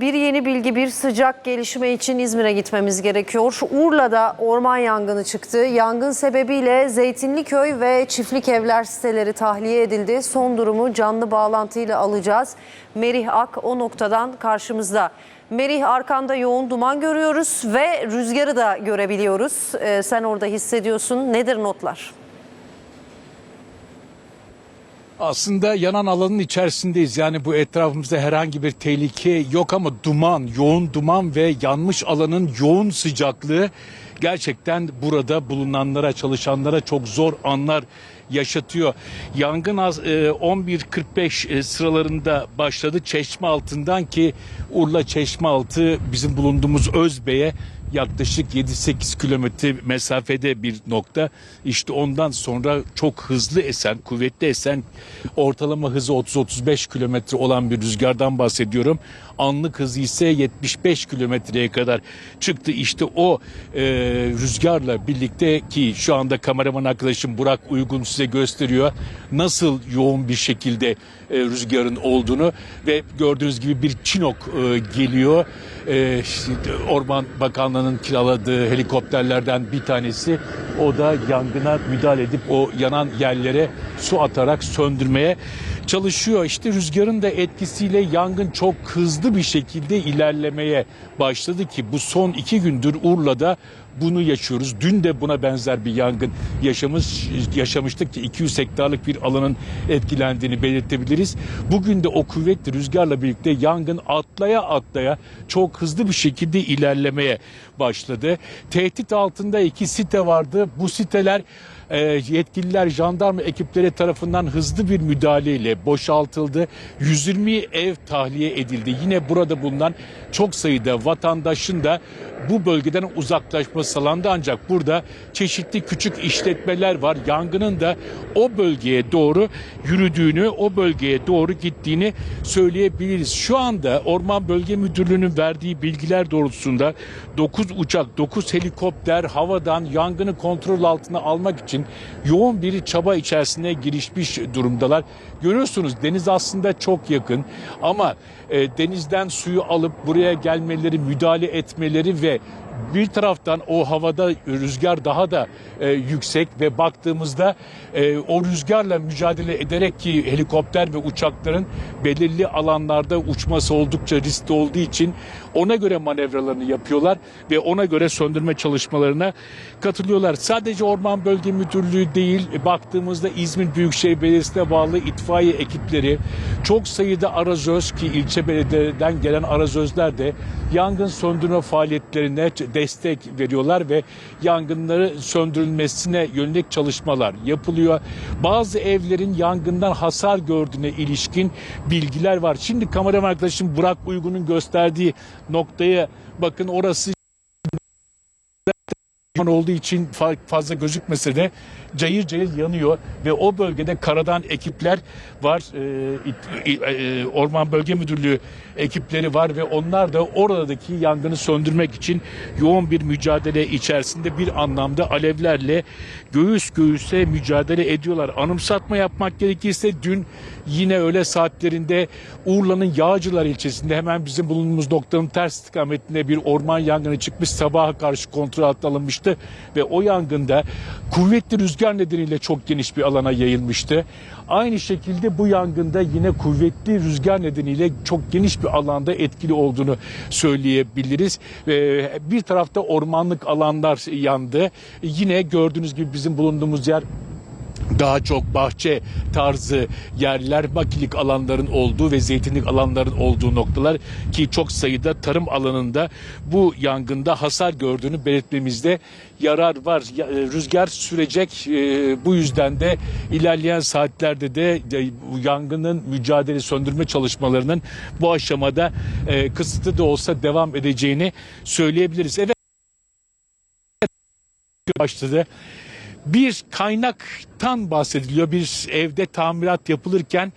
Bir yeni bilgi, bir sıcak gelişme için İzmir'e gitmemiz gerekiyor. Urla'da orman yangını çıktı. Yangın sebebiyle Zeytinliköy ve Çiftlik Evler siteleri tahliye edildi. Son durumu canlı bağlantıyla alacağız. Merih Ak o noktadan karşımızda. Merih arkanda yoğun duman görüyoruz ve rüzgarı da görebiliyoruz. Ee, sen orada hissediyorsun. Nedir notlar? Aslında yanan alanın içerisindeyiz. Yani bu etrafımızda herhangi bir tehlike yok ama duman, yoğun duman ve yanmış alanın yoğun sıcaklığı gerçekten burada bulunanlara, çalışanlara çok zor anlar yaşatıyor. Yangın az- e, 11.45 e, sıralarında başladı çeşme altından ki Urla Çeşmealtı bizim bulunduğumuz Özbey'e yaklaşık 7-8 kilometre mesafede bir nokta. İşte ondan sonra çok hızlı esen, kuvvetli esen ortalama hızı 30-35 kilometre olan bir rüzgardan bahsediyorum. Anlık hızı ise 75 kilometreye kadar çıktı. İşte o e, rüzgarla birlikte ki şu anda kameraman arkadaşım Burak Uygun size gösteriyor nasıl yoğun bir şekilde e, rüzgarın olduğunu ve gördüğünüz gibi bir Çinok e, geliyor. E, şimdi Orman Bakanlığı'nın kiraladığı helikopterlerden bir tanesi o da yangına müdahale edip o yanan yerlere su atarak söndürmeye çalışıyor. İşte rüzgarın da etkisiyle yangın çok hızlı bir şekilde ilerlemeye başladı ki bu son iki gündür Urla'da bunu yaşıyoruz. Dün de buna benzer bir yangın yaşamış yaşamıştık ki 200 hektarlık bir alanın etkilendiğini belirtebiliriz. Bugün de o kuvvetli rüzgarla birlikte yangın atlaya atlaya çok hızlı bir şekilde ilerlemeye başladı. Tehdit altında iki site vardı. Bu siteler e, yetkililer jandarma ekipleri tarafından hızlı bir müdahaleyle boşaltıldı. 120 ev tahliye edildi. Yine burada bulunan çok sayıda vatandaşın da bu bölgeden uzaklaşması sağlandı ancak burada çeşitli küçük işletmeler var. Yangının da o bölgeye doğru yürüdüğünü, o bölgeye doğru gittiğini söyleyebiliriz. Şu anda Orman Bölge Müdürlüğü'nün verdiği bilgiler doğrultusunda 9 uçak, 9 helikopter havadan yangını kontrol altına almak için yoğun bir çaba içerisine girişmiş durumdalar. Görüyorsunuz deniz aslında çok yakın ama e, denizden suyu alıp buraya gelmeleri, müdahale etmeleri ve bir taraftan o havada rüzgar daha da e, yüksek ve baktığımızda e, o rüzgarla mücadele ederek ki helikopter ve uçakların belirli alanlarda uçması oldukça riskli olduğu için ona göre manevralarını yapıyorlar ve ona göre söndürme çalışmalarına katılıyorlar. Sadece Orman Bölge Müdürlüğü değil e, baktığımızda İzmir Büyükşehir Belediyesi'ne bağlı itfaiye ekipleri çok sayıda arazöz ki ilçe belediyeden gelen arazözler de yangın söndürme faaliyetlerine destek veriyorlar ve yangınları söndürülmesine yönelik çalışmalar yapılıyor. Bazı evlerin yangından hasar gördüğüne ilişkin bilgiler var. Şimdi kameraman arkadaşım Burak Uygun'un gösterdiği noktaya bakın orası olduğu için fa- fazla gözükmese de cayır cayır yanıyor ve o bölgede karadan ekipler var. Ee, e, Orman Bölge Müdürlüğü ekipleri var ve onlar da oradaki yangını söndürmek için yoğun bir mücadele içerisinde bir anlamda alevlerle göğüs göğüse mücadele ediyorlar. Anımsatma yapmak gerekirse dün yine öğle saatlerinde Urla'nın Yağcılar ilçesinde hemen bizim bulunduğumuz noktanın ters istikametinde bir orman yangını çıkmış. Sabaha karşı kontrol altına alınmıştı ve o yangında kuvvetli rüzgar nedeniyle çok geniş bir alana yayılmıştı. Aynı şekilde bu yangında yine kuvvetli rüzgar nedeniyle çok geniş bir alanda etkili olduğunu söyleyebiliriz. Bir tarafta ormanlık alanlar yandı. Yine gördüğünüz gibi bizim bulunduğumuz yer daha çok bahçe tarzı yerler, makilik alanların olduğu ve zeytinlik alanların olduğu noktalar ki çok sayıda tarım alanında bu yangında hasar gördüğünü belirtmemizde yarar var. E, Rüzgar sürecek. E, Bu yüzden de ilerleyen saatlerde de yangının mücadele söndürme çalışmalarının bu aşamada e, kısıtlı da olsa devam edeceğini söyleyebiliriz. Evet başladı bir kaynaktan bahsediliyor. Bir evde tamirat yapılırken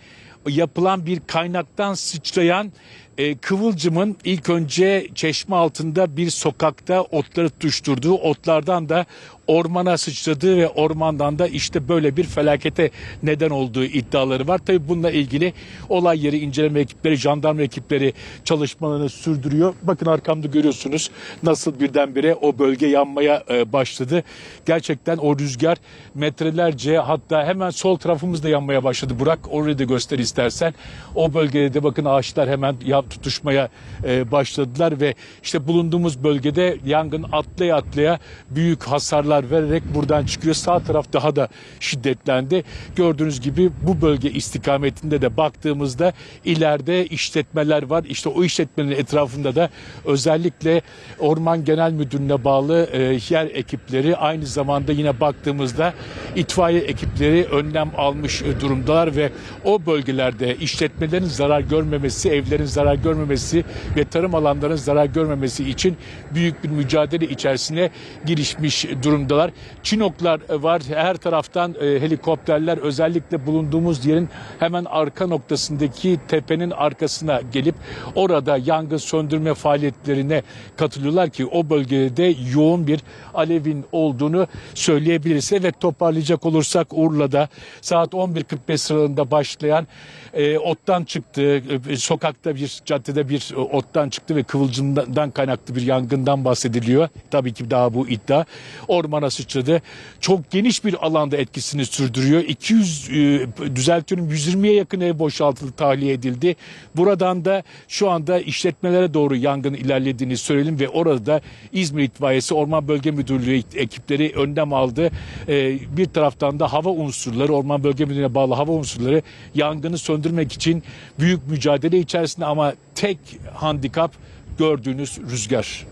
yapılan bir kaynaktan sıçrayan e, Kıvılcım'ın ilk önce çeşme altında bir sokakta otları tutuşturduğu, otlardan da ormana sıçradığı ve ormandan da işte böyle bir felakete neden olduğu iddiaları var. Tabii bununla ilgili olay yeri inceleme ekipleri, jandarma ekipleri çalışmalarını sürdürüyor. Bakın arkamda görüyorsunuz nasıl birdenbire o bölge yanmaya e, başladı. Gerçekten o rüzgar metrelerce hatta hemen sol tarafımızda yanmaya başladı. Burak orayı da göster istersen. O bölgede de bakın ağaçlar hemen tutuşmaya e, başladılar ve işte bulunduğumuz bölgede yangın atlaya atlaya büyük hasarlar vererek buradan çıkıyor. Sağ taraf daha da şiddetlendi. Gördüğünüz gibi bu bölge istikametinde de baktığımızda ileride işletmeler var. İşte o işletmenin etrafında da özellikle Orman Genel Müdürlüğü'ne bağlı e, yer ekipleri aynı zamanda yine baktığımızda itfaiye ekipleri önlem almış e, durumdalar ve o bölgelerde işletmelerin zarar görmemesi, evlerin zarar görmemesi ve tarım alanlarının zarar görmemesi için büyük bir mücadele içerisine girişmiş durumdalar. Çinoklar var. Her taraftan e, helikopterler özellikle bulunduğumuz yerin hemen arka noktasındaki tepenin arkasına gelip orada yangın söndürme faaliyetlerine katılıyorlar ki o bölgede yoğun bir alevin olduğunu söyleyebiliriz. Evet toparlayacak olursak Urla'da saat 11.45 sıralarında başlayan e, ottan çıktı. E, sokakta bir caddede bir e, ottan çıktı ve kıvılcımdan kaynaklı bir yangından bahsediliyor. Tabii ki daha bu iddia. Ormana sıçradı. Çok geniş bir alanda etkisini sürdürüyor. 200 e, düzeltiyorum 120'ye yakın ev boşaltıldı, tahliye edildi. Buradan da şu anda işletmelere doğru yangın ilerlediğini söyleyelim ve orada İzmir İtfaiyesi Orman Bölge Müdürlüğü ekipleri önlem aldı. E, bir taraftan da hava unsurları, Orman Bölge Müdürlüğü'ne bağlı hava unsurları yangını söndürmek için büyük mücadele içerisinde tek handikap gördüğünüz rüzgar.